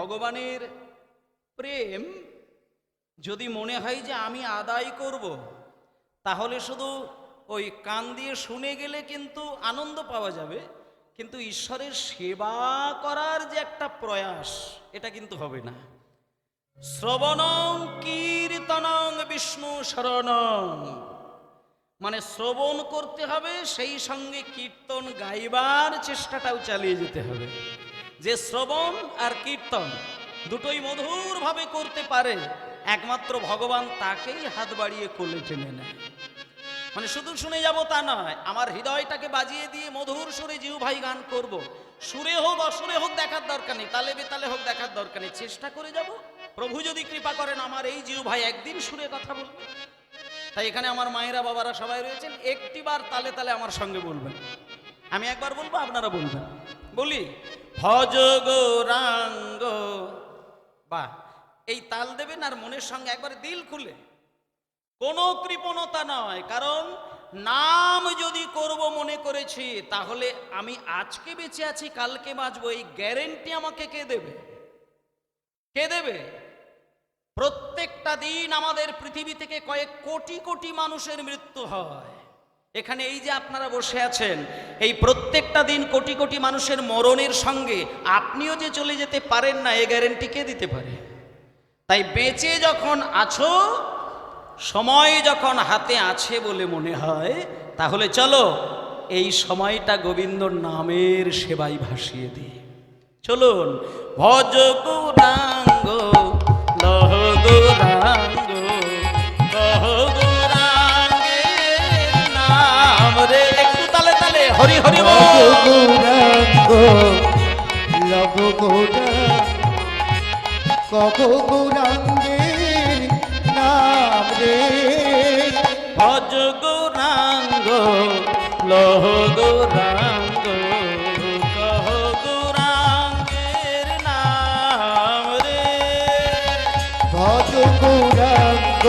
ভগবানের প্রেম যদি মনে হয় যে আমি আদায় করব, তাহলে শুধু ওই কান দিয়ে শুনে গেলে কিন্তু আনন্দ পাওয়া যাবে, কিন্তু ঈশ্বরের সেবা করার যে একটা প্রয়াস, এটা কিন্তু হবে না। শ্রবণং কীর্তনং বিষ্ণু শরণং। মানে শ্রবণ করতে হবে, সেই সঙ্গে কীর্তন গাইবার চেষ্টাটাও চালিয়ে যেতে হবে। যে শ্রবণ আর কীর্তন দুটোই মধুরভাবে করতে পারে, একমাত্র ভগবান তাকেই হাত বাড়িয়ে কোলে টেনে নেয়। মানে শুধু শুনে যাব তা নয়, আমার হৃদয়টাকে বাজিয়ে দিয়ে মধুর সুরে জিউ ভাই গান করব। সুরে হোক, অসুরে হোক, দেখার দরকার নেই, তালে বেতালে হোক, দেখার দরকার নেই, চেষ্টা করে যাব। প্রভু যদি কৃপা করেন, আমার এই জিউ ভাই একদিন সুরে কথা বলবে। তাই এখানে আমার মায়েরা, বাবারা সবাই রয়েছেন, একটিবার তালে তালে আমার সঙ্গে বলবেন। আমি একবার বলব, আপনারা বলবেন। বলি, ভজ গৌরাঙ্গ। বা এই তাল দেবেন আর মনের সঙ্গে একবার দিল খুলে। কোনো কৃপণতা নয়, কারণ নাম যদি করব মনে করেছি, তাহলে আমি আজকে বেঁচে আছি, কালকে বাঁচবো, এই গ্যারেন্টি আমাকে কে দেবে? কে দেবে? প্রত্যেকটা দিন আমাদের পৃথিবী থেকে কয়েক কোটি কোটি মানুষের মৃত্যু হয়। এখানে এই যে আপনারা বসে আছেন, এই প্রত্যেকটা দিন কোটি কোটি মানুষের মরণের সঙ্গে আপনিও যে চলে যেতে পারেন না, এ গ্যারেন্টি কে দিতে পারে? তাই বেঁচে যখন আছো, সময় যখন হাতে আছে বলে মনে হয়, তাহলে চলো এই সময়টা গোবিন্দর নামের সেবাই ভাসিয়ে দিই। চলুন, ভজ গৌরাঙ্গ গৌরাঙ্গ লব গৌরাঙ্গ কব গৌরাঙ্গের নাম রে। ভজ গৌরাঙ্গ, লহ গৌরাঙ্গ, কহ গৌরাঙ্গের নাম রে। গৌরাঙ্গ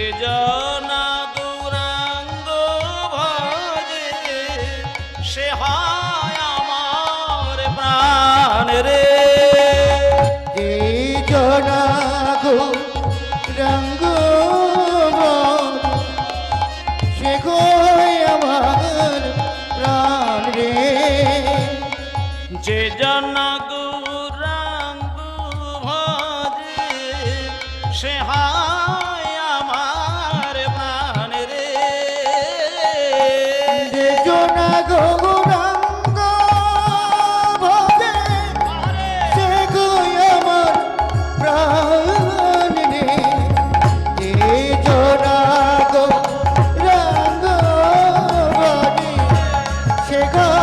যে জনা সে গো।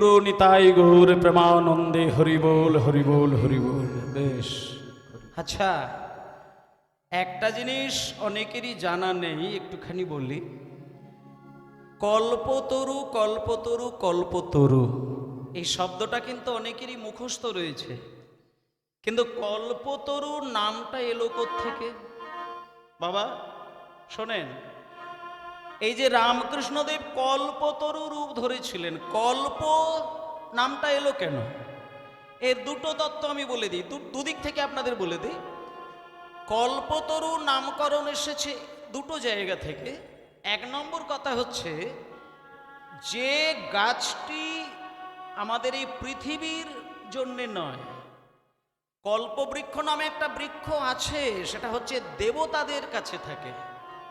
গুরু নিতাই গৌর প্রেমানন্দে হরি বল হরি বল হরি বল বেশ। আচ্ছা একটা জিনিস অনেকেরই জানা নেই, একটুখানি বলি। কল্পতরু কল্পতরু কল্পতরু। এই শব্দটা কিন্তু অনেকেরই মুখস্থ রয়েছে। কিন্তু কল্পতরু নামটা এলো থেকে বাবা, শোনেন। এই যে রামকৃষ্ণদেব কল্পতরু রূপ ধরেছিলেন, কল্প নামটা এলো কেন? এর দুটো তত্ত্ব আমি বলে দিই দুদিক থেকে আপনাদের বলে দিই। কল্পতরু নামকরণ এসেছে দুটো জায়গা থেকে। এক নম্বর কথা হচ্ছে, যে গাছটি আমাদের এই পৃথিবীর জন্যে নয়, কল্পবৃক্ষ নামে একটা বৃক্ষ আছে, সেটা হচ্ছে দেবতাদের কাছে থাকে,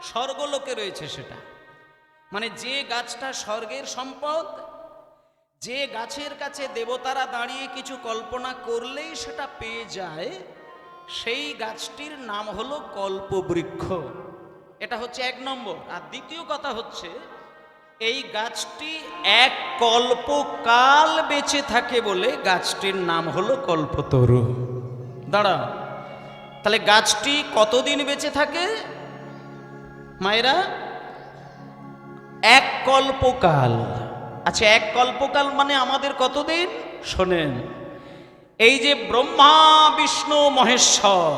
স্বর্গলোকে রয়েছে সেটা। মানে যে গাছটা স্বর্গের সম্পদ, যে গাছের কাছে দেবতারা দাঁড়িয়ে কিছু কল্পনা করলেই সেটা পেয়ে যায়, সেই গাছটির নাম হলো কল্পবৃক্ষ। এটা হচ্ছে এক নম্বর। আর দ্বিতীয় কথা হচ্ছে, এই গাছটি এক কল্পকাল বেঁচে থাকে বলে গাছটির নাম হলো কল্পতরু। দাঁড়া, তাহলে গাছটি কতদিন বেঁচে থাকে? মায়েরা এক কল্পকাল। আচ্ছা এক কল্পকাল মানে আমাদের কতদিন? শোনেন এই যে ব্রহ্মা বিষ্ণু মহেশ্বর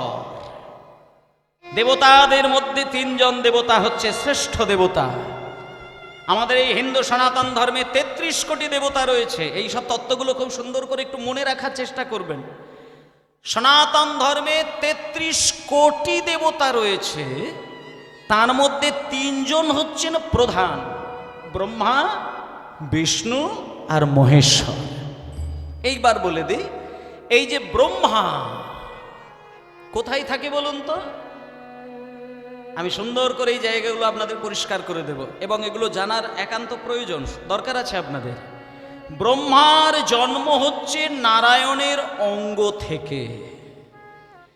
দেবতাদের মধ্যে তিনজন দেবতা হচ্ছে শ্রেষ্ঠ দেবতা। আমাদের এই হিন্দু সনাতন ধর্মে তেত্রিশ কোটি দেবতা রয়েছে। এই সব তত্ত্বগুলো খুব সুন্দর করে একটু মনে রাখার চেষ্টা করবেন। সনাতন ধর্মে তেত্রিশ কোটি দেবতা রয়েছে। তার মধ্যে তিনজন হচ্ছেন প্রধান। ব্রহ্মা, বিষ্ণু আর মহেশ্বর। এইবার বলে দিই, এই যে ব্রহ্মা, কোথায় থাকে বলুন তো? আমি সুন্দর করে এই জায়গাগুলো আপনাদের পরিষ্কার করে দেব এবং এগুলো জানার একান্ত প্রয়োজন, দরকার আছে আপনাদের। ব্রহ্মার জন্ম হচ্ছে নারায়ণের অঙ্গ থেকে।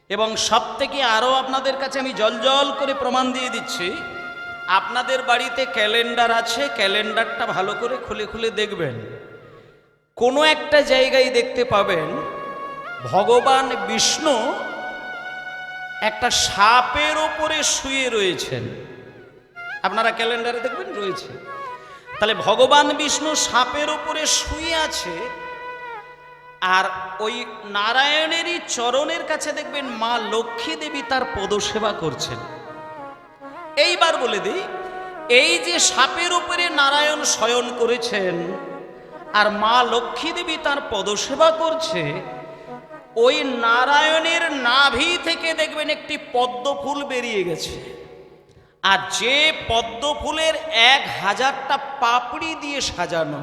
এবং সব থেকে আরও আপনাদের কাছে আমি জল করে প্রমাণ দিয়ে দিচ্ছি, আপনাদের বাড়িতে ক্যালেন্ডার আছে, ক্যালেন্ডারটা ভালো করে খুলে খুলে দেখবেন। কোনো একটা জায়গায় দেখতে পাবেন, ভগবান বিষ্ণু একটা সাপের ওপরে শুয়ে রয়েছেন। আপনারা ক্যালেন্ডারে দেখবেন রয়েছে। তাহলে ভগবান বিষ্ণু সাপের ওপরে শুয়ে আছে আর ওই নারায়ণেরই চরণের কাছে দেখবেন মা লক্ষ্মী দেবী তার পদসেবা করছেন। এইবার বলে দিই, এই যে সাপের উপরে নারায়ণ শয়ন করেছেন, আর মা লক্ষ্মী দেবী তার পদসেবা করছে, ওই নারায়ণের নাভি থেকে দেখবেন একটি পদ্ম ফুল বেরিয়ে গেছে। আর যে পদ্ম ফুলের এক হাজারটা পাপড়ি দিয়ে সাজানো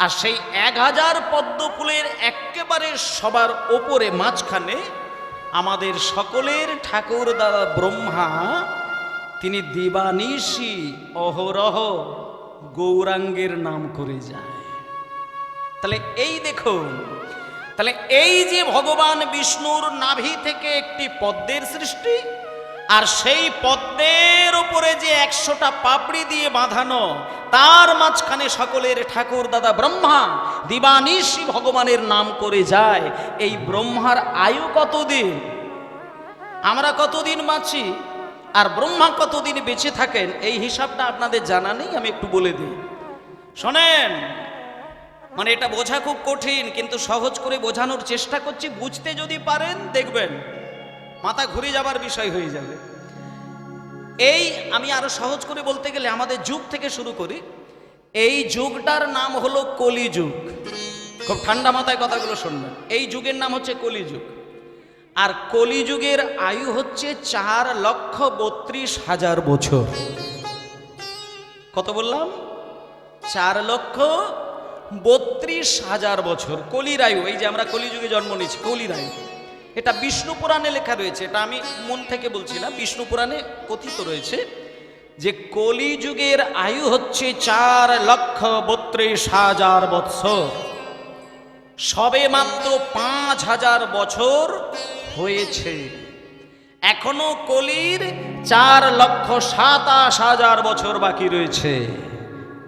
আর সেই এক হাজার পদ্ম ফুলের একেবারে সবার ওপরে মাঝখানে আমাদের সকলের ঠাকুর দাদা ব্রহ্মা, তিনি দিবানিশি অহরহ গৌরাঙ্গের নাম করে যায়। তাহলে এই দেখুন, তাহলে এই যে ভগবান বিষ্ণুর নাভি থেকে একটি পদ্মের সৃষ্টি আর সেই পদ্মের উপরে যে একশোটা পাপড়ি দিয়ে বাঁধানো, তার মাঝখানে সকলের ঠাকুর দাদা ব্রহ্মা, দিবানিশি ভগবানের নাম করে যায়। এই ব্রহ্মার আয়ু কতদিন? আমরা কতদিন বাঁচি? আর ব্রহ্মা কতদিন বেঁচে থাকেন? এই হিসাবটা আপনাদের জানা নেই, আমি একটু বলে দিই। শোনেন মানে এটা বোঝা খুব কঠিন, কিন্তু সহজ করে বোঝানোর চেষ্টা করছি, বুঝতে যদি পারেন, দেখবেন। মাথা ঘুরে যাবার বিষয় হয়ে যাবে। এই আমি আরও সহজ করে বলতে গেলে আমাদের যুগ থেকে শুরু করি। এই যুগটার নাম হলো কলিযুগ। খুব ঠান্ডা মাথায় কথাগুলো শুনবেন। এই যুগের নাম হচ্ছে কলিযুগ। আর কলিযুগের আয়ু হচ্ছে চার লক্ষ বত্রিশ হাজার বছর। কত বললাম? চার লক্ষ বত্রিশ হাজার বছর। কলির আয়ু, এই যে আমরা কলিযুগে জন্ম নিয়েছি, কলির আয়ু। এটা বিষ্ণু পুরাণে লেখা রয়েছে, এটা আমি মন থেকে বলছি না, বিষ্ণু পুরাণে কথিত রয়েছে যে কলিযুগের আয়ু হচ্ছে চার লক্ষ বত্রিশ হাজার বৎসর। সবে মাত্র পাঁচ হাজার বছর হয়েছে। এখনও কলির চার লক্ষ সাতাশ হাজার বছর বাকি রয়েছে।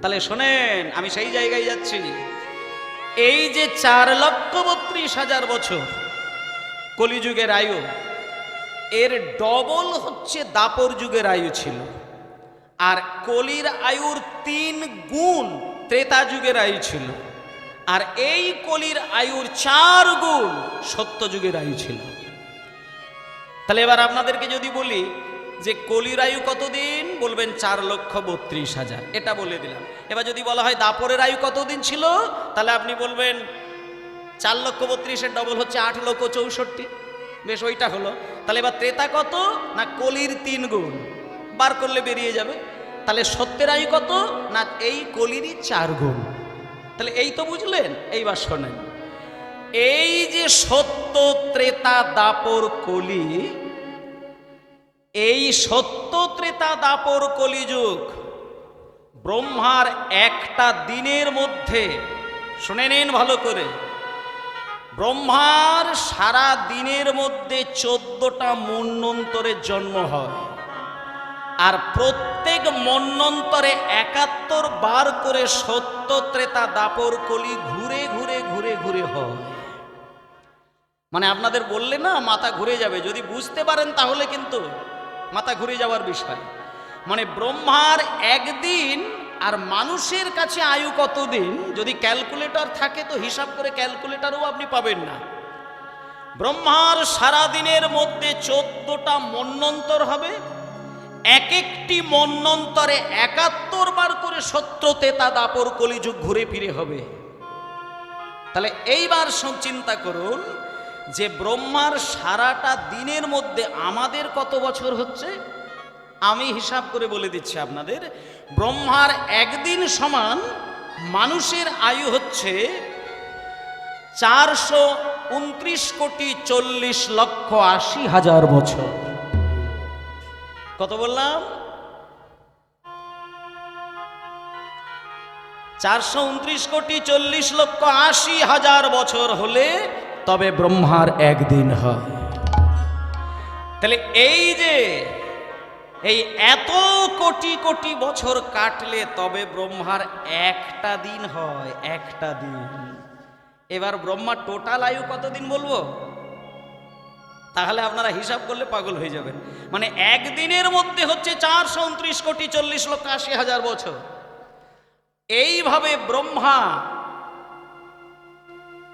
তাহলে শোনেন, আমি সেই জায়গায় যাচ্ছি এই যে চার লক্ষ বত্রিশ হাজার বছর কলিযুগের আয়ু, এর ডবল হচ্ছে দাপর যুগের আয়ু ছিল। আর কলির আয়ুর তিন গুণ ত্রেতা যুগের আয়ু ছিল। আর এই কলির আয়ুর চার গুণ সত্য যুগের আয়ু ছিল। তাহলে এবার আপনাদেরকে যদি বলি যে কলির আয়ু কতদিন, বলবেন চার লক্ষ বত্রিশ হাজার। এটা বলে দিলাম। এবার যদি বলা হয় দাপরের আয়ু কতদিন ছিল, তাহলে আপনি বলবেন চার লক্ষ বত্রিশের ডবল হচ্ছে আট লক্ষ চৌষট্টি। বেশ, ওইটা হলো। তাহলে এবার ত্রেতা কত না কলির তিন গুণ? বার করলে বেরিয়ে যাবে। তাহলে সত্যের আয়ু কত না এই কলিরই চার গুণ? তাহলে এই তো বুঝলেন এই এইবার শোনেন। এই যে সত্য ত্রেতা দাপর কলি, এই সত্য ত্রেতা দাপর কলিযুগ ব্রহ্মার একটা দিনের মধ্যে, শুনে নিন ভালো করে ব্রহ্মার সারা দিনের মধ্যে চোদ্দটা মন্বন্তরের জন্ম হয়। আর প্রত্যেক মন্বন্তরে একাত্তর বার করে সত্য ত্রেতা দাপর কলি ঘুরে ঘুরে ঘুরে ঘুরে হয়। মানে আপনাদের বললে না, মাথা ঘুরে যাবে। যদি বুঝতে পারেন তাহলে কিন্তু মাথা ঘুরে যাওয়ার বিষয়। মানে ব্রহ্মার একদিন আর মানুষের কাছে আয়ু কতদিন? যদি ক্যালকুলেটর থাকে তো হিসাব করে ক্যালকুলেটরও আপনি পাবেন না। ব্রহ্মার সারা দিনের মধ্যে চোদ্দটা মন্বন্তর হবে। এক একটি মন্বন্তরে একাত্তর বার করে সত্যতে তা দাপর কলিযুগ ঘুরে ফিরে হবে। তাহলে এইবার চিন্তা করুন যে ব্রহ্মার সারাটা দিনের মধ্যে আমাদের কত বছর হচ্ছে? আমি হিসাব করে বলে দিচ্ছি আপনাদের, ব্রহ্মার একদিন সমান মানুষের আয়ু হচ্ছে চারশো উনত্রিশ কোটি চল্লিশ লক্ষ আশি হাজার বছর। কত বললাম? চারশো উনত্রিশ কোটি চল্লিশ লক্ষ আশি হাজার বছর হলে তবে ব্রহ্মার একদিন হয়। তাহলে এই যে এই এত কোটি কোটি বছর কাটলে তবে ব্রহ্মার একটা দিন হয়, একটা দিন। এবার ব্রহ্মার টোটাল আয়ু কতদিন বলব? তাহলে আপনারা হিসাব করলে পাগল হয়ে যাবেন। মানে একদিনের মধ্যে হচ্ছে চারশো উনত্রিশ কোটি চল্লিশ লক্ষ আশি হাজার বছর। এইভাবে ব্রহ্মা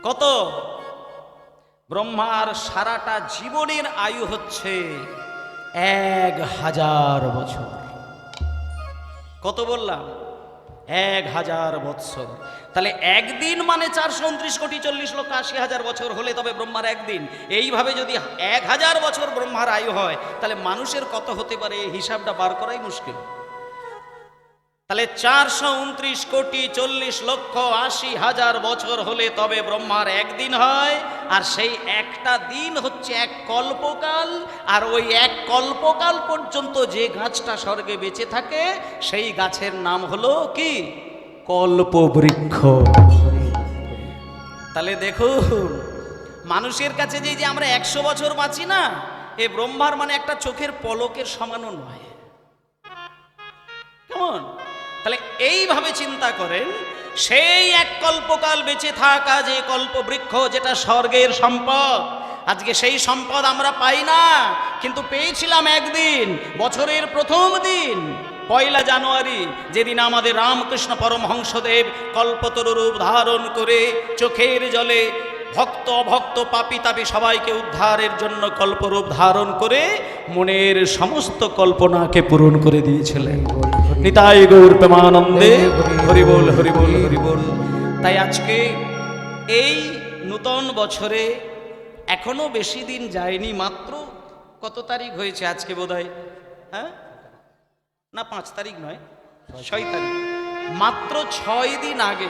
কত? ব্রহ্মার সারাটা জীবনের আয়ু হচ্ছে এক হাজার বছর। কত বললাম? এক হাজার বৎসর। তাহলে একদিন মানে চারশো উনত্রিশ কোটি চল্লিশ লক্ষ আশি হাজার বছর হলে তবে ব্রহ্মার একদিন। এইভাবে যদি এক হাজার বছর ব্রহ্মার আয়ু হয়, তাহলে মানুষের কত হতে পারে? এই হিসাবটা বার করাই মুশকিল। তাহলে চারশো উনত্রিশ কোটি চল্লিশ লক্ষ আশি হাজার বছর হলে তবে ব্রহ্মার একদিন হয়, আর সেই একটা দিন হচ্ছে এক কল্পকাল, আর ওই এক কল্পকাল পর্যন্ত যে গাছটা স্বর্গে বেঁচে থাকে, সেই গাছের নাম হলো কি? কল্পবৃক্ষ। তাহলে দেখুন, মানুষের কাছে যে যে আমরা একশো বছর বাঁচি না, এ ব্রহ্মার মানে একটা চোখের পলকের সমানও নয়। কেমন? তাহলে এইভাবে চিন্তা করেন, সেই এক কল্পকাল বেঁচে থাকা যে কল্পবৃক্ষ যেটা স্বর্গের সম্পদ। আজকে সেই সম্পদ আমরা পাই না, কিন্তু পেয়েছিলাম একদিন, বছরের প্রথম দিন, পয়লা জানুয়ারি, যেদিন আমাদের রামকৃষ্ণ পরমহংসদেব কল্পতরু রূপ ধারণ করে চোখের জলে ভক্ত অভক্ত পাপি তাপি সবাইকে উদ্ধারের জন্য কল্পরূপ ধারণ করে মনের সমস্ত কল্পনাকে পূরণ করে দিয়েছিলেন। নিতাই গৌর প্রেমানন্দে। হরিবোল হরিবোল হরিবোল তাই আজকে এই নূতন বছরে এখনও বেশি দিন যায়নি মাত্র কত তারিখ হয়েছে আজকে বোধহয়? হ্যাঁ? না পাঁচ তারিখ নয় ছয় তারিখ। মাত্র ছয় দিন আগে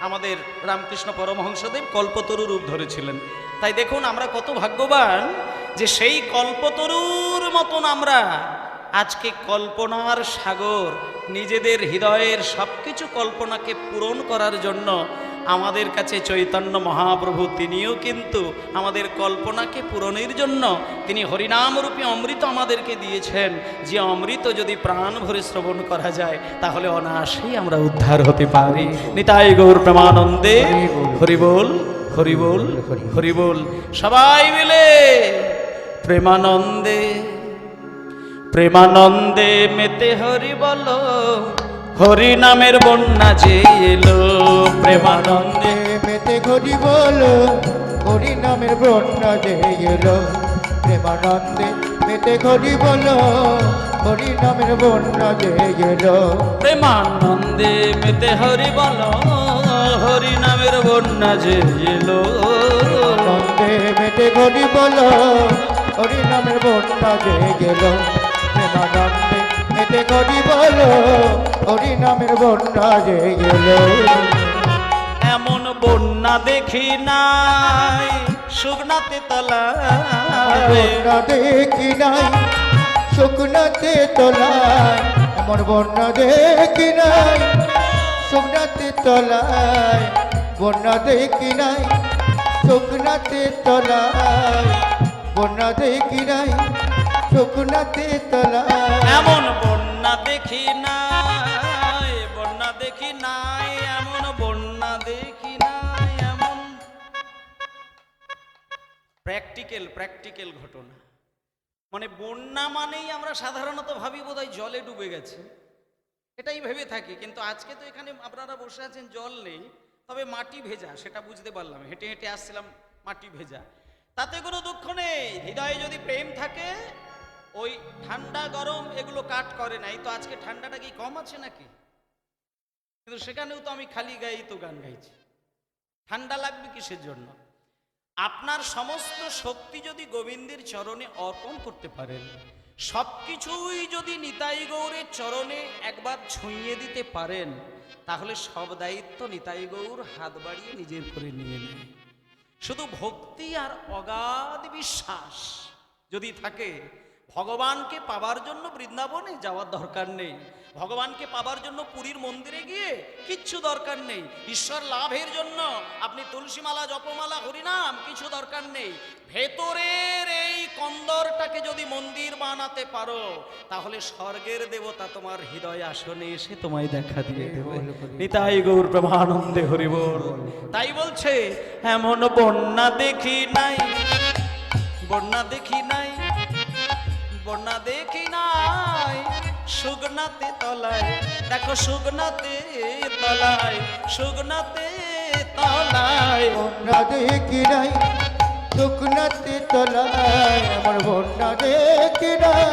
আমাদের রামকৃষ্ণ পরমহংসদেব কল্পতরু রূপ ধরেছিলেন। তাই দেখুন আমরা কত ভাগ্যবান যে সেই কল্পতরুর মতন আমরা আজকে কল্পনার সাগর, নিজেদের হৃদয়ের সব কিছু কল্পনাকে পূরণ করার জন্য আমাদের কাছে চৈতন্য মহাপ্রভু, তিনিও কিন্তু আমাদের কল্পনাকে পূরণের জন্য তিনি হরিনামরূপী অমৃত আমাদেরকে দিয়েছেন। যে অমৃত যদি প্রাণ ভরে শ্রবণ করা যায়, তাহলে অনায়াসেই আমরা উদ্ধার হতে পারি। নিতাই গৌর প্রেমানন্দে হরিবোল হরিবোল হরিবোল সবাই মিলে প্রেমানন্দে প্রেমানন্দে মেতে হরি বলো, হরি নামের বন্যা যে এলো। প্রেমানন্দে মেতে ঘটি বল, হরি নামের বন্যা যে এলো। প্রেমানন্দে মেতে ঘটি বল, হরি নামের বন্যা যে এলো। প্রেমানন্দে মেতে হরি বল, হরি নামের বন্যা যে এলো। নন্দে মেতে ঘটি বল, হরি নামের বন্যা যে গেল প্রেমানন্দে মেতে ঘটি বলো হরি নামের বন্যা যে গেল। এমন বন্যা দেখি নাই শুকনাতে তলা বন্যা দেখি নাই শুকনাতে তোলায়। এমন বন্যা দেখি নাই শুকনাতে তোলায়। বন্যা দেখি নাই শুকনাতে তোলায়। বন্যা দেখি নাই শুকনাতে তোলায় এমন বন্যা দেখি নাই, বন্যা দেখি নাই, এমন বন্যা দেখি নাই, এমন। প্র্যাকটিক্যাল প্র্যাকটিক্যাল ঘটনা। মানে বন্যা মানেই আমরা সাধারণত ভাবি বোধহয় জলে ডুবে গেছে। এটাই ভেবে থাকি, কিন্তু আজকে তো এখানে আপনারা বসে আছেন, জল নেই, তবে মাটি ভেজা, সেটা বুঝতে পারলাম। হেঁটে হেঁটে আসছিলাম, মাটি ভেজা। তাতে কোনো দুঃখ নেই, হৃদয়ে যদি প্রেম থাকে ওই ঠান্ডা গরম এগুলো কাট করে নাই তো আজকে ঠান্ডাটা কি কম আছে নাকি? কিন্তু সেখানেও তো আমি খালি গায়েই তো গান গাইছি। ঠান্ডা লাগবে কিসের জন্য? আপনার সমস্ত শক্তি যদি গোবিন্দের চরণে অর্পণ করতে পারেন, সবকিছুই যদি নিতাই গৌরের চরণে একবার ছুঁয়ে দিতে পারেন, তাহলে সব দায়িত্ব নিতাই গৌর হাত বাড়িয়ে নিজের করে নিয়ে নেয়। শুধু ভক্তি আর অগাধ বিশ্বাস যদি থাকে ভগবানকে পাবার জন্য বৃন্দাবনে যাওয়ার দরকার নেই। ভগবানকে পাবার জন্য পুরীর মন্দিরে গিয়ে কিচ্ছু দরকার নেই। ঈশ্বর লাভের জন্য আপনি তুলসীমালা জপমালা হরিনাম কিছু দরকার নেই। ভেতরের এই কন্দরটাকে যদি মন্দির বানাতে পারো তাহলে স্বর্গের দেবতা তোমার হৃদয় আসনে এসে তোমায় দেখা দিয়ে দেবে। নিতাই গৌর ব্রহ্মানন্দে হরিবল তাই বলছে এমন বন্যা দেখি নাই বন্যা দেখি নাই বন্যা দেখি নাই সুগনাতে তলায়। দেখো সুগনাতে তলায় সুগনাতে তলায়। বন্যা দেখি নাই শুকনাতে তোলায়। আমার বন্যা দেখি নাই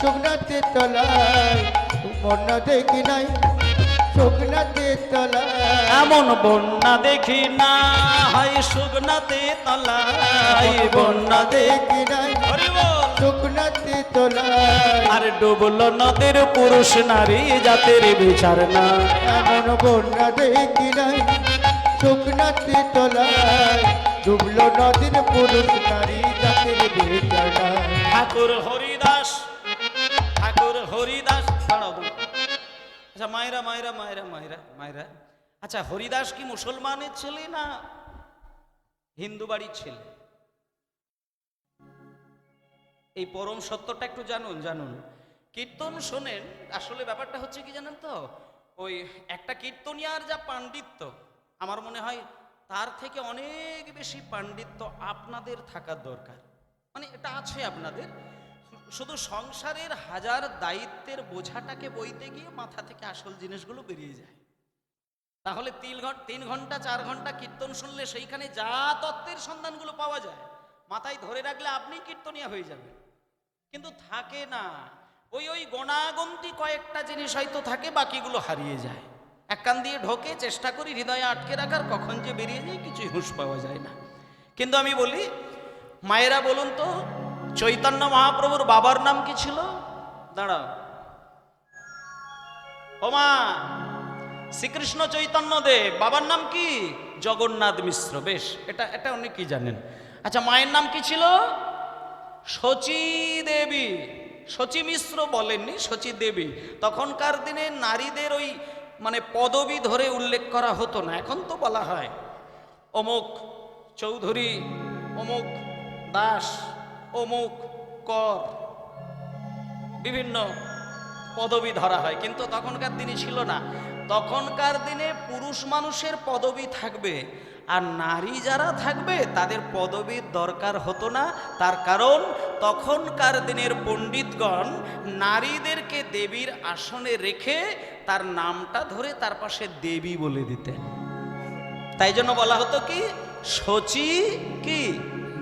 শুকনাতে তোলায়। বন্যা দেখি নাই শুকনাতে তোলায়। এমন বন্যা দেখি না হয় সুগনাতে তলায়। বন্যা দেখি নাই। শুকনাতে তোলায়। আর ডুবলো নদের পুরুষ নারী জাতের বিচার না। এমন বন্যা দেখি নাই শুকনাতে তোলায়। ডুবলো নদীর পুরুষ নারী জাতির বেচারা ঠাকুর হরিদাস ঠাকুর হরিদাস দাঁড়াও। আচ্ছা মায়েরা মায়েরা মায়েরা মায়েরা মায়েরা। আচ্ছা হরিদাস কি মুসলমানের ছেলে না হিন্দু বাড়ির ছেলে? এই পরম সত্যটা একটু জানুন জানুন। কীর্তন শোনেন, আসলে ব্যাপারটা হচ্ছে কি জানেন তো? ওই একটা কীর্তনিয়ার যা পাণ্ডিত্য, আমার মনে হয় তার থেকে অনেক বেশি পাণ্ডিত্য আপনাদের থাকার দরকার। মানে এটা আছে আপনাদের। শুধু সংসারের হাজার দায়িত্বের বোঝাটাকে বইতে গিয়ে মাথা থেকে আসল জিনিসগুলো বেরিয়ে যায়। তাহলে তিন ঘণ্টা তিন ঘণ্টা, চার ঘণ্টা কীর্তন শুনলে সেইখানে যা তত্ত্বের সন্ধানগুলো পাওয়া যায়, মাথায় ধরে রাখলে আপনি কীর্তনিয়া হয়ে যাবেন। কিন্তু থাকে না। ওই ওই গণাগন্তি কয়েকটা জিনিস হয়তো থাকে, বাকিগুলো হারিয়ে যায়। এক কান দিয়ে ঢোকে, চেষ্টা করি হৃদয়ে আটকে রাখার, কখন যে বেরিয়ে যায়, কিছুই হুঁশ পাওয়া যায় না। কিন্তু আমি বলি, মায়েরা বলুন তো, চৈতন্য মহাপ্রভুর বাবার নাম কি ছিল? দাঁড়াও। ওমা শ্রীকৃষ্ণ চৈতন্য দেব, বাবার নাম কি? জগন্নাথ মিশ্র, বেশ, এটা এটা অনেকেই জানেন? আচ্ছা মায়ের নাম কি ছিল? শচী দেবী, শচী মিশ্র বলেননি, শচী দেবী। তখনকার দিনে নারীদের ওই মানে পদবি ধরে উল্লেখ করা হতো না, এখন তো বলা হয়। অমুক চৌধুরী, অমুক দাস, অমুক কর, বিভিন্ন পদবি ধরা হয়, কিন্তু তখনকার দিনে ছিল না। তখনকার দিনে পুরুষ মানুষের পদবি থাকবে আর নারী যারা থাকবে, তাদের পদবীর দরকার হতো না। তার কারণ, তখনকার দিনের পণ্ডিতগণ নারীদেরকে দেবীর আসনে রেখে তার নামটা ধরে তার পাশে দেবী বলে দিতেন। তাই জন্য বলা হতো কি? শচী কি?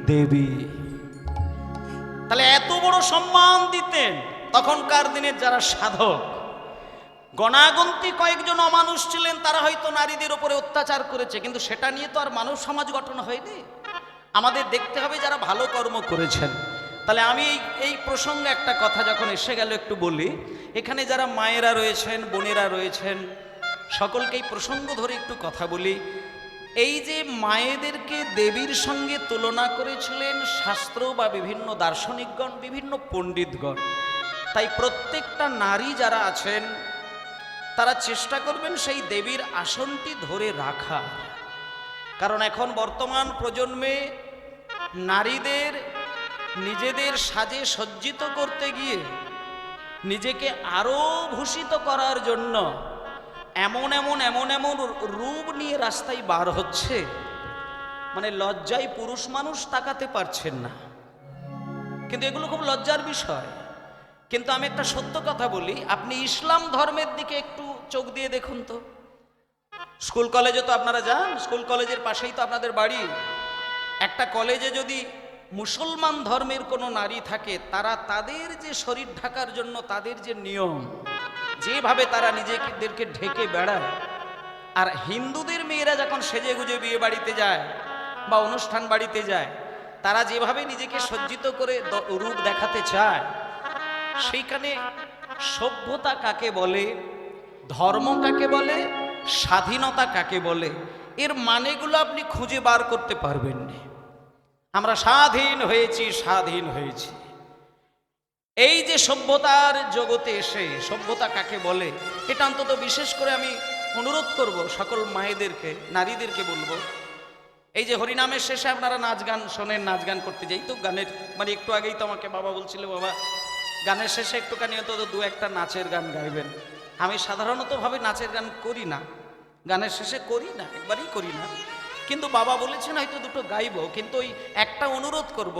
দেবী। তাহলে এত বড় সম্মান দিতেন তখনকার দিনের যারা সাধক। গণাগন্তি কয়েকজন অমানুষ ছিলেন, তারা হয়তো নারীদের উপরে অত্যাচার করেছে, কিন্তু সেটা নিয়ে তো আর মানব সমাজ গঠন হয়নি। আমাদের দেখতে হবে যারা ভালো কর্ম করেছেন। তাহলে আমি এই প্রসঙ্গে একটা কথা যখন এসে গেল একটু বলি। এখানে যারা মায়েরা রয়েছেন, বোনেরা রয়েছেন, সকলকেই প্রসঙ্গ ধরে একটু কথা বলি। এই যে মায়েদেরকে দেবীর সঙ্গে তুলনা করেছিলেন শাস্ত্র বা বিভিন্ন দার্শনিকগণ, বিভিন্ন পণ্ডিতগণ, তাই প্রত্যেকটা নারী যারা আছেন তারা চেষ্টা করবেন সেই দেবীর আসনটি ধরে রাখা কারণ এখন বর্তমান প্রজন্মে নারীদের নিজেদের সাজে সজ্জিত করতে গিয়ে নিজেকে আরও ভূষিত করার জন্য এমন এমন এমন এমন রূপ নিয়ে রাস্তায় বার হচ্ছে মানে লজ্জায় পুরুষ মানুষ তাকাতে পারছেন না। কিন্তু এগুলো খুব লজ্জার বিষয়। কিন্তু আমি একটা সত্য কথা বলি, আপনি ইসলাম ধর্মের দিকে একটু চোখ দিয়ে দেখুন তো। স্কুল কলেজে তো আপনারা যান, স্কুল কলেজের পাশেই তো আপনাদের বাড়ি। একটা কলেজে যদি মুসলমান ধর্মের কোনো নারী থাকে, তারা তাদের যে শরীর ঢাকার জন্য তাদের যে নিয়ম, যেভাবে তারা নিজেদেরকে ঢেকে বেড়ায়, আর হিন্দুদের মেয়েরা যখন সেজে গুজে বিয়ে বাড়িতে যায় বা অনুষ্ঠান বাড়িতে যায়, তারা যেভাবে নিজেকে সজ্জিত করে রূপ দেখাতে চায়, সেইখানে সভ্যতা কাকে বলে? ধর্ম কাকে বলে, স্বাধীনতা কাকে বলে, এর মানেগুলো আপনি খুঁজে বার করতে পারবেন না। আমরা স্বাধীন হয়েছি স্বাধীন হয়েছি। এই যে সভ্যতার জগতে এসে, সভ্যতা কাকে বলে, এটা অন্তত বিশেষ করে আমি অনুরোধ করব সকল মায়েদেরকে, নারীদেরকে বলব। এই যে হরিনামের শেষে আপনারা নাচ গান শোনেন, নাচ গান করতে যাই তো গানের মানে একটু আগেই তো আমাকে বাবা বলছিল, বাবা, গানের শেষে একটুখানি অন্তত দু একটা নাচের গান গাইবেন। আমি সাধারণতভাবে নাচের গান করি না। গানের শেষে করি না, একবারই করি না। কিন্তু বাবা বলেছেন হয়তো দুটো গাইবো, কিন্তু ওই একটা অনুরোধ করব।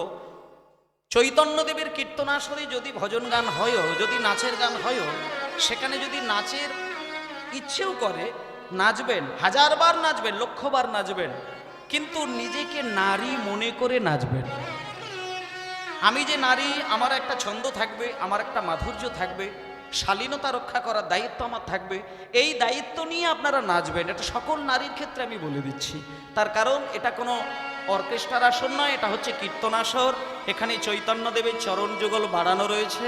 চৈতন্যদেবের কীর্তনাসরে যদি ভজন গান হয়ও, যদি নাচের গান হয়ও, সেখানে যদি নাচের ইচ্ছেও করে, নাচবেন, হাজারবার নাচবেন, লক্ষবার নাচবেন, কিন্তু নিজেকে নারী মনে করে নাচবেন। আমি যে নারী, আমার একটা ছন্দ থাকবে, আমার একটা মাধুর্য থাকবে শালীনতা রক্ষা করার দায়িত্ব আমার থাকবে। এই দায়িত্ব নিয়ে আপনারা নাচবেন। এটা সকল নারীর ক্ষেত্রে আমি বলে দিচ্ছি। তার কারণ এটা কোনো অর্কেস্ট্রার আসর নয়, এটা হচ্ছে কীর্তনাসর এখানে চৈতন্যদেবের চরণ যুগল বাড়ানো রয়েছে।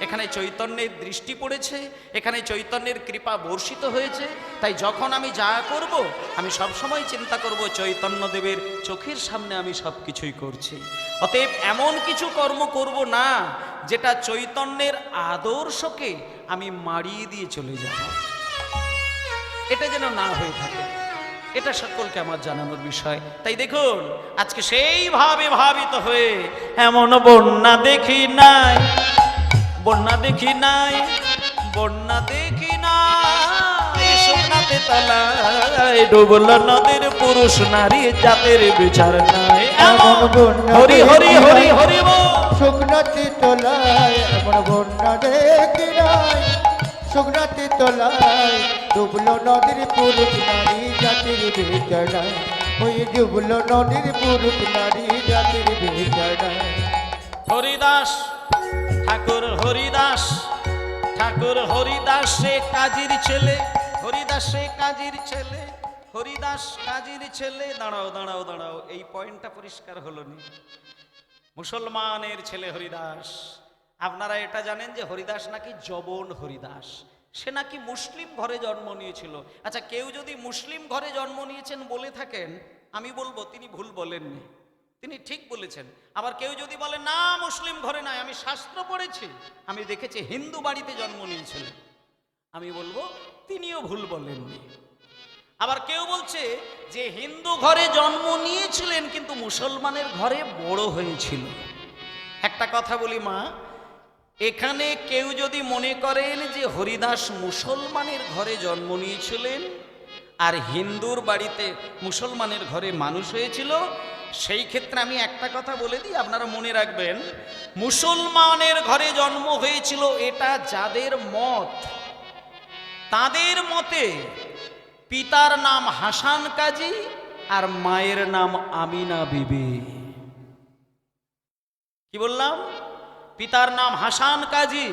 এখানে চৈতন্যের দৃষ্টি পড়েছে, এখানে চৈতন্যের কৃপা বর্ষিত হয়েছে, তাই যখন আমি যা করব, আমি সবসময় চিন্তা করব চৈতন্যদেবের চোখের সামনে আমি সব কিছুই করছি। অতএব এমন কিছু কর্ম করব না, যেটা চৈতন্যের আদর্শকে আমি মারিয়ে দিয়ে চলে যাব। এটা যেন না হয়ে থাকে। এটা সকলকে আমার জানানোর বিষয়। তাই দেখুন, আজকে সেইভাবে ভাবিত হয়ে এমন বন্যা দেখি নাই। বন্যা দেখি নাই বন্যা দেখি নাই। সোনাতে তালায় ডুবল নদীর পুরুষ নারী জাতের বিচার নাই। এমন বন্যা হরি হরি হরি নাই। হরি শুকনাতি তোলায় এমন বন্যা দেখি নাই। শুকনাতি তোলায় ডুবলো নদীর পুরুষ নারী জাতির বেচারায় ওই ডুবলো নদীর পুরুষ নারী জাতির বেচারায় হরিদাস ঠাকুর হরিদাস ঠাকুর হরিদাস সে কাজীর ছেলে, হরিদাস সে কাজীর ছেলে, হরিদাস কাজীর ছেলে। দাঁড়াও দাঁড়াও দাঁড়াও, এই পয়েন্টটা পরিষ্কার হলো নি। মুসলমানের ছেলে হরিদাস, আপনারা এটা জানেন যে হরিদাস নাকি জবন হরিদাস। সে নাকি মুসলিম ঘরে জন্ম নিয়েছিল। আচ্ছা কেউ যদি মুসলিম ঘরে জন্ম নিয়েছেন বলে থাকেন, আমি বলব তিনি ভুল বলেননি। তিনি ঠিক বলেছেন। আবার কেউ যদি বলে, না, মুসলিম ঘরে নয় আমি শাস্ত্র পড়েছি। আমি দেখেছি হিন্দু বাড়িতে জন্ম নিয়েছিলেন আমি বলব, তিনিও ভুল বলেননি। আবার কেউ বলছে যে, হিন্দু ঘরে জন্ম নিয়েছিলেন, কিন্তু মুসলমানের ঘরে বড় হয়েছিল। একটা কথা বলি, মা, এখানে কেউ যদি মনে করেন যে, হরিদাস মুসলমানের ঘরে জন্ম নিয়েছিলেন, আর হিন্দুর বাড়িতে মুসলমানের ঘরে মানুষ হয়েছিল সেই ক্ষেত্রে আমি একটা কথা বলে দিই, আপনারা মনে রাখবেন, মুসলমানের ঘরে জন্ম হয়েছিল এটা যাদের মত। তাদের মতে পিতার নাম হাসান কাজী আর মায়ের নাম আমিনা বিবি। কি বললাম? পিতার নাম হাসান কাজী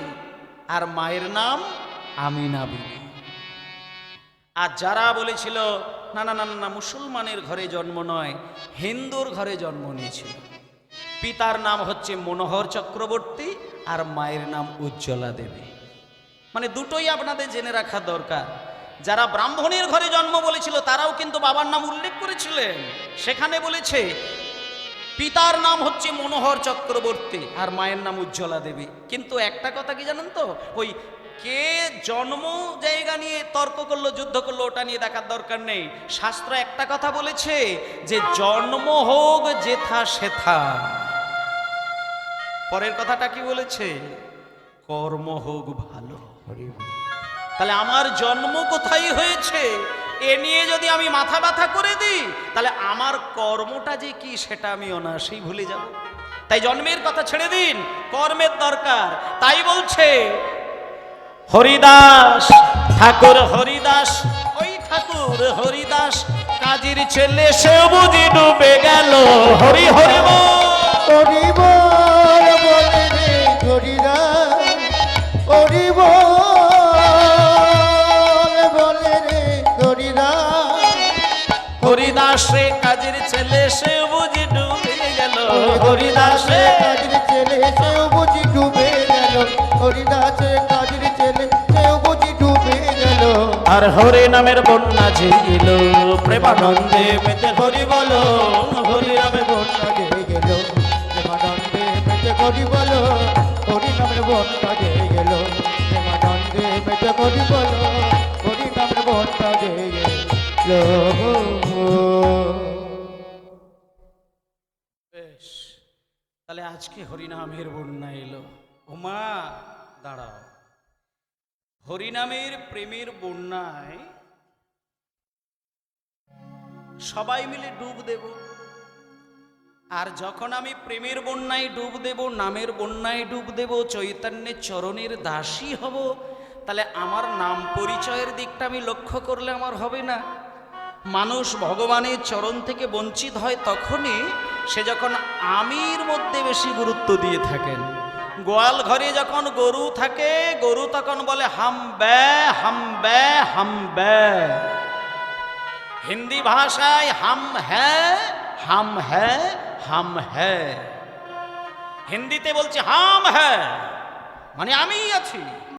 আর মায়ের নাম আমিনা বিবি। আর যারা বলেছিল না না না না, মুসলমানের ঘরে জন্ম নয় হিন্দুর ঘরে জন্ম নিয়েছিল। পিতার নাম হচ্ছে মনোহর চক্রবর্তী আর মায়ের নাম উজ্জ্বলা দেবী। মানে দুটোই আপনাদের জেনে রাখা দরকার। যারা ব্রাহ্মণের ঘরে জন্ম বলেছিল তারাও কিন্তু বাবার নাম উল্লেখ করেছিলেন। সেখানে বলেছে পিতার নাম হচ্ছে মনোহর চক্রবর্তী আর মায়ের নাম উজ্জ্বলা দেবী। কিন্তু একটা কথা কি জানেন তো? ওই কে জন্ম জায়গা নিয়ে তর্ক করল যুদ্ধ করল ওটা নিয়ে দেখার দরকার নেই। শাস্ত্র একটা কথা বলেছে যে জন্ম হোক যেথা সেথা। পরের কথাটা কি বলেছে? কর্ম হোক ভালো। তাহলে আমার জন্ম কোথায় হয়েছে? এ নিয়ে যদি আমি মাথা ব্যথা করে দিই তাহলে আমার কর্মটা যে কি সেটা আমি অনায়াসেই ভুলে যাব। তাই জন্মের কথা ছেড়ে দিন কর্মের দরকার। তাই বলছে হরিদাস ঠাকুর হরিদাস ওই ঠাকুর হরিদাস কাজীর ছেলে সে বুঝি ডুবে গেল। হরি হরি হরিদাসে কাজের ছেলে সে বুঝি ডুবে গেল। হরিদাসে কাজের ছেলে সেও বুঝি ডুবে গেল। হরিদাসে আর হরি নামের বন্যা ঝিল, প্রেমানন্দে মেতে হরি বলো, হরি নামে বন্যা গেয়ে গেল, প্রেমানন্দে মেতে করি বলো, হরি নামের বন্যা গেয়ে গেল, প্রেমানন্দে মেতে করি বলো, হরি নামের বন্যা গেয়ে গেল। তাহলে আজকে হরিনামের বন্যা এলো। ওমা, দাঁড়াও। হরিনামের প্রেমের বন্যায় সবাই মিলে ডুব দেব। আর যখন আমি প্রেমের বন্যায় ডুব দেব, নামের বন্যায় ডুব দেব চৈতন্যের চরণের দাসী হব, তাহলে আমার নাম পরিচয়ের দিকটা আমি লক্ষ্য করলে আমার হবে না। মানুষ ভগবানের চরণ থেকে বঞ্চিত হয় তখনই সে যখন আমির মধ্যে বেশি গুরুত্ব দিয়ে থাকেন। গোয়াল ঘরে যখন গরু থাকে, গরু তখন বলে, হাম ব্যা হাম ব্যা হাম ব্যা। হিন্দি ভাষায়, হাম হ্যাঁ হাম হ্যাঁ হাম হ্যাঁ। হিন্দিতে বলছে, হাম হ্যাঁ। মানে আমি আছি।